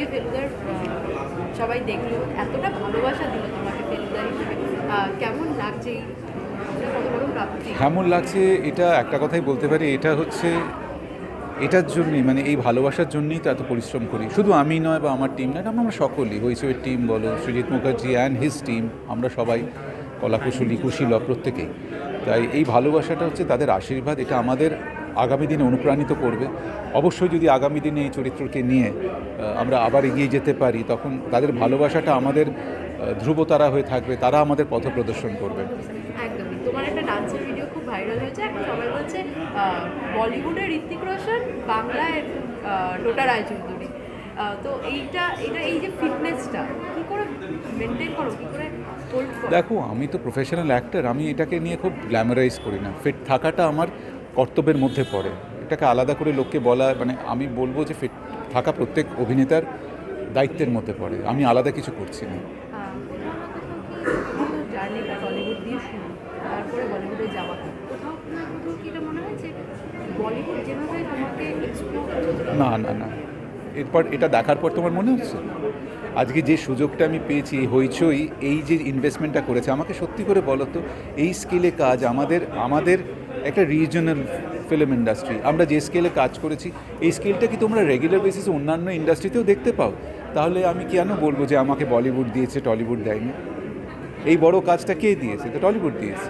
আজকে ফেলুদার সবাই দেখল, এতটা ভালোবাসা দিল তোমাকে ফেলুদা হিসেবে। কেমন লাগছে কেমন লাগছে এটা একটা কথাই বলতে পারি, এটা হচ্ছে এটার জন্যই মানে এই ভালোবাসার জন্যই তো এত পরিশ্রম করি। শুধু আমি নয় বা আমার টিম নয়, আমরা সকলেই হইচইয়ের টিম বলো, Sujit Mukherjee and his team আমরা সবাই, কলাকুশলী কুশীল প্রত্যেকেই। তাই এই ভালোবাসাটা হচ্ছে তাদের আশীর্বাদ, এটা আমাদের আগামী দিনে অনুপ্রাণিত করবে। অবশ্যই যদি আগামী দিনে এই চরিত্রকে নিয়ে আমরা আবার এগিয়ে যেতে পারি তখন তাদের ভালোবাসাটা আমাদের ধ্রুবতারা হয়ে থাকবে তারা আমাদের পথ প্রদর্শন করবে। একদমই। তোমার একটা ডান্সের ভিডিও খুব ভাইরাল হয়েছে এখন সবাই বলছে বলিউডের ঋত্বিক রোশন বাংলায় আহ, রায়চৌধুরী। তো এইটা এটা এই যে ফিটনেসটা কি করে মেনটেন করো কি করে দেখো আমি তো প্রফেশনাল অ্যাক্টর আমি এটাকে নিয়ে খুব গ্ল্যামারাইজ করি না। ফিট থাকাটা আমার কর্তব্যের মধ্যে পড়ে। এটাকে আলাদা করে লোককে বলা মানে আমি বলব যে ফিট থাকা প্রত্যেক অভিনেতার দায়িত্বের মধ্যে পড়ে। আমি আলাদা কিছু করছি না। না না না। এরপর এটা দেখার পর তোমার মনে হচ্ছে? আজকে যে সুযোগটা আমি পেয়েছি হইচই এই যে ইনভেস্টমেন্টটা করেছে আমাকে সত্যি করে বলো তো এই স্কেলে কাজ আমাদের আমাদের একটা রিজনাল ফিল্ম ইন্ডাস্ট্রি আমরা যে স্কেলে কাজ করেছি, এই স্কেলটা কি তোমরা রেগুলার বেসিসে অন্যান্য ইন্ডাস্ট্রিতেও দেখতে পাও? তাহলে আমি কেন বলব যে আমাকে বলিউড দিয়েছে টলিউড দেয়নি? এই বড় কাজটা কে দিয়েছে? তো টলিউড দিয়েছে।